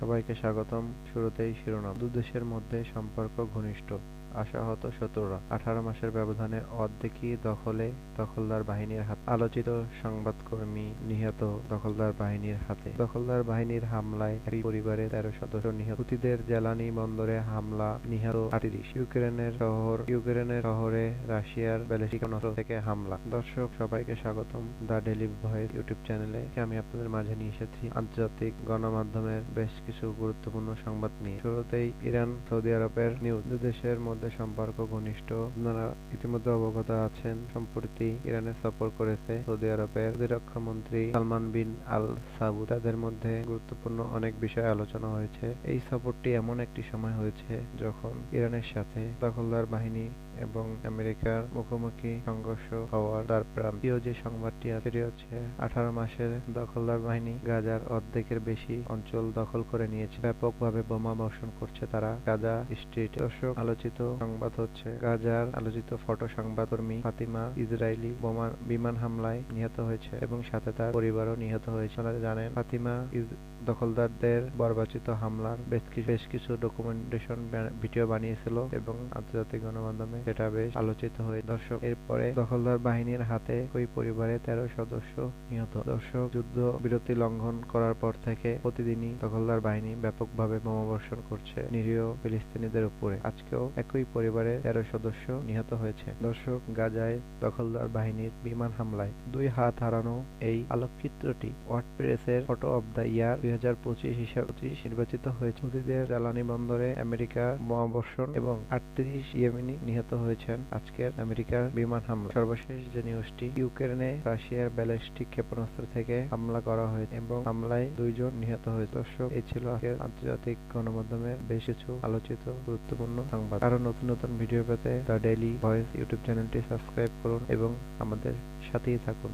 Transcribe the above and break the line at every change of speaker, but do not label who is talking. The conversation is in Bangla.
সবাইকে স্বাগতম। শুরুতেই শিরোনাম। দুদেশের মধ্যে সম্পর্ক ঘনিষ্ঠ। আশাহত শত্রুরা। আঠারো মাসের ব্যবধানে অর্ধেকই দখলে দখলদার বাহিনীর হাতে। আলোচিত সংবাদকর্মী নিহত দখলদার বাহিনীর হাতে। দখলদার বাহিনীর হামলায় একই পরিবারের তেরো সদস্য নিহত। হুতিদের জ্বালানি বন্দরে হামলা নিহত আটত্রিশ। ইউক্রেনের শহর ইউক্রেনের শহরে রাশিয়ার ব্যালিস্টিক থেকে হামলা। দর্শক, সবাইকে স্বাগতম দ্য ডেলি ভয়েস ইউটিউব চ্যানেলে। আমি আপনাদের মাঝে নিয়ে এসেছি আন্তর্জাতিক গণমাধ্যমের বেশ কিছু গুরুত্বপূর্ণ সংবাদ নিয়ে। শুরুতেই ইরান, সৌদি আরবের নিউজ দেশের মধ্যে সম্পর্ক ঘনিষ্ঠ। আপনারা ইতিমধ্যে অবগত আছেন, সম্প্রতি ইরানে সফর করেছে সৌদি আরবের প্রতিরক্ষা মন্ত্রী সালমান বিন আল সাউদ তাদের মধ্যে গুরুত্বপূর্ণ অনেক বিষয়ে আলোচনা হয়েছে। এই সফরটি এমন একটি সময় হয়েছে যখন ইরানের সাথে দখলদার বাহিনী এবং আমেরিকার মুখোমুখি সংঘর্ষ হওয়ার দ্বার প্রান্তীয় যে সংবাদটি সেটি হচ্ছে, আঠারো মাসের দখলদার বাহিনী গাজার অর্ধেকের বেশি অঞ্চল দখল করে নিয়েছে। ব্যাপকভাবে বোমা বর্ষণ করছে তারা গাজা স্ট্রিট। দর্শক, আলোচিত সংবাদ হচ্ছে, গাজার আলোচিত ফটো সংবাদকর্মী ফাতিমা ইসরায়েলি বোমা বিমান হামলায় নিহত হয়েছে এবং সাথে তার পরিবারও নিহত হয়েছে। আপনারা জানেন, ফাতিমা দখলদারদের বর্বাচিত হামলার বেশ কিছু বেশ কিছু ডকুমেন্টেশন ভিডিও বানিয়েছিল এবং আন্তর্জাতিক গণমাধ্যমে সেটা বেশ আলোচিত হয়ে। দর্শক, এরপরে দখলদার বাহিনীর হাতে ওই পরিবারে তেরো সদস্য নিহত। দর্শক, যুদ্ধ বিরতি লঙ্ঘন করার পর থেকে প্রতিদিনই দখলদার বাহিনী ব্যাপকভাবে বোমাবর্ষণ করছে নিরীহ ফিলিস্তিনিদের উপরে। আজকেও একই পরিবারে তেরো সদস্য নিহত হয়েছে। দর্শক, গাজায় দখলদার বাহিনীর বিমান হামলায় দুই হাত হারানো এই আলোকচিত্রটি ওয়ার্ডপ্রেসের ফটো অব দ্য ইয়ার দুই হাজার পঁচিশ হিসাবে নির্বাচিত হয়েছে। হুতিদের জ্বালানি বন্দরে আমেরিকা বোমাবর্ষণ এবং আটত্রিশ ইয়েমেনি নিহত হয়েছেন। আজকের আমেরিকার বিমান হামলা। সর্বশেষ যে নিউজটি, ইউক্রেনে রাশিয়ার ব্যালিস্টিক ক্ষেপণাস্ত্র থেকে হামলা করা হয়েছে এবং হামলায় দুইজন নিহত হয়েছে। দর্শক এই ছিল আজকের আন্তর্জাতিক গণমাধ্যমের বেশ কিছু আলোচিত গুরুত্বপূর্ণ সংবাদ। আরও নতুন নতুন ভিডিও পেতে দ্য ডেইলি ভয়েস ইউটিউব চ্যানেলটি সাবস্ক্রাইব করুন এবং আমাদের সাথেই থাকুন।